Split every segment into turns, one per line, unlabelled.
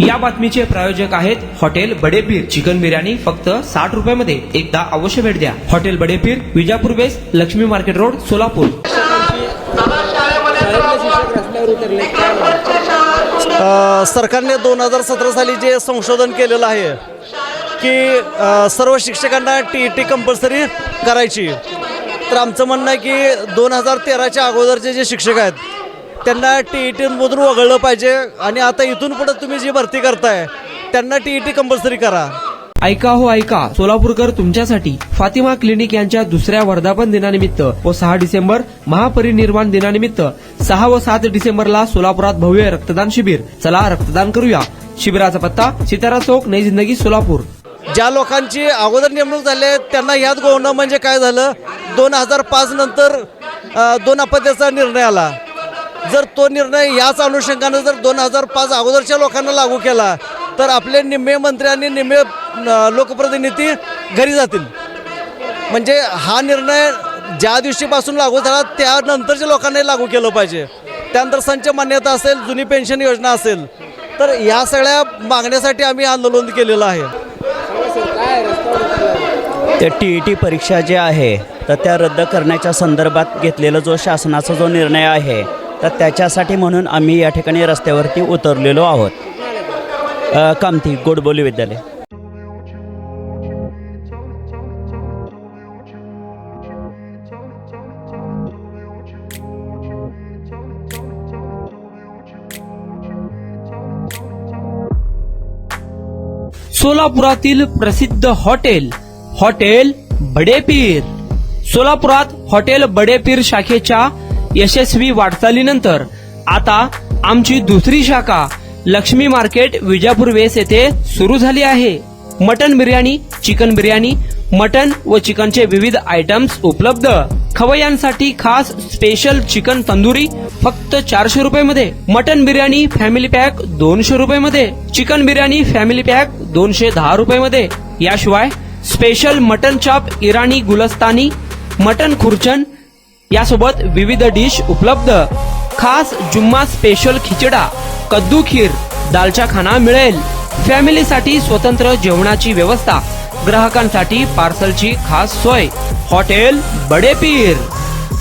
या बातमीचे प्रायोजक आहेत हॉटेल बडेपीर. चिकन बिर्याणी फक्त साठ रुपयामध्ये. एकदा अवश्य भेट द्या. Hotel Badepir Vijapur base Lakshmi market road Solapur.
सरकारने दोन हजार सतरा साली जे संशोधन केलेलं आहे की सर्व शिक्षकांना टी ई टी कंपल्सरी करायची. तर आमचं म्हणणं आहे की दोन हजार तेराच्या अगोदरचे जे शिक्षक आहेत त्यांना टी ई टीमधून वगळलं पाहिजे. आणि आता इथून पुढे तुम्ही जी भरती करताय त्यांना टी ई टी कंपल्सरी करा.
ऐका हो ऐका. सोलापूरकर तुमच्यासाठी फातिमा क्लिनिक यांच्या दुसऱ्या वर्धापन दिनानिमित्त व सहा डिसेंबर महापरिनिर्वाण दिनानिमित्त सहा व सात डिसेंबरला सोलापुरात भव्य रक्तदान शिबिर. चला रक्तदान करूया. शिबिराचा पत्ता सितारा चौक नई जिंदगी सोलापूर.
ज्या लोकांची अगोदर नेमणूक झाली आहे, त्यांना यात गोवणं म्हणजे काय झालं? दोन हजार पाच नंतर दोन अपत्याचा निर्णय आला. जर तो निर्णय याच अनुषंगानं जर दोन हजार पाच अगोदरच्या लोकांना लागू केला तर आपले निम्मे मंत्री आणि निम्मे लोकप्रतिनिधी घरी जातील. म्हणजे हा निर्णय ज्या दिवशीपासून लागू झाला त्यानंतरच्या लोकांनाही लागू केलं पाहिजे. त्यानंतर संच मान्यता असेल जुनी पेन्शन योजना असेल तर या सगळ्या मागण्यासाठी आम्ही आंदोलन केलेलं आहे.
ते टी ई टी परीक्षा जे आहे तर त्या रद्द करण्याच्या संदर्भात घेतलेला जो शासनाचा जो निर्णय आहे तर त्याच्यासाठी म्हणून आम्ही या ठिकाणी रस्त्यावरती उतरलेलो आहोत. कामती गोडबोली विद्यालय.
सोलापुरातील प्रसिद्ध हॉटेल हॉटेल बडेपीर. सोलापुरात हॉटेल बडेपीर शाखेच्या यशस्वी वाटचालीनंतर आता आमची दुसरी शाखा लक्ष्मी मार्केट विजापूर वेस येथे सुरू झाली आहे. Mutton biryani chicken biryani mutton व चिकनचे विविध आयटम्स उपलब्ध. खवयांसाठी खास स्पेशल चिकन तंदुरी फक्त चारशे रुपये मध्ये मटन बिर्याणी फॅमिली पॅक दोनशे रुपये मध्ये चिकन बिर्याणी फॅमिली पॅक दोनशे दहा रुपये मध्ये याशिवाय स्पेशल मटन चाप इराणी गुलस्तानी मटन खुर्चन यासोबत विविध डिश उपलब्ध. खास जुम्मा स्पेशल खिचडा कद्दू खीर दालचा खाना मिळेल. फॅमिलीसाठी स्वतंत्र जेवणाची व्यवस्था ग्राहकांसाठी पार्सलची खास सोय. हॉटेल बडेपीर.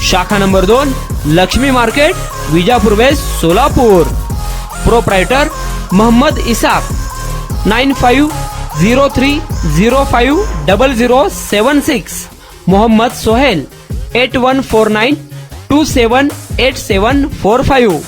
शाखा नंबर दोन Lakshmi market Vijapur west Solapur. Proprietor Mohammed Isaf nine five zero three zero five double zero seven six Mohammed Sohail. Eight one four nine two seven eight seven four five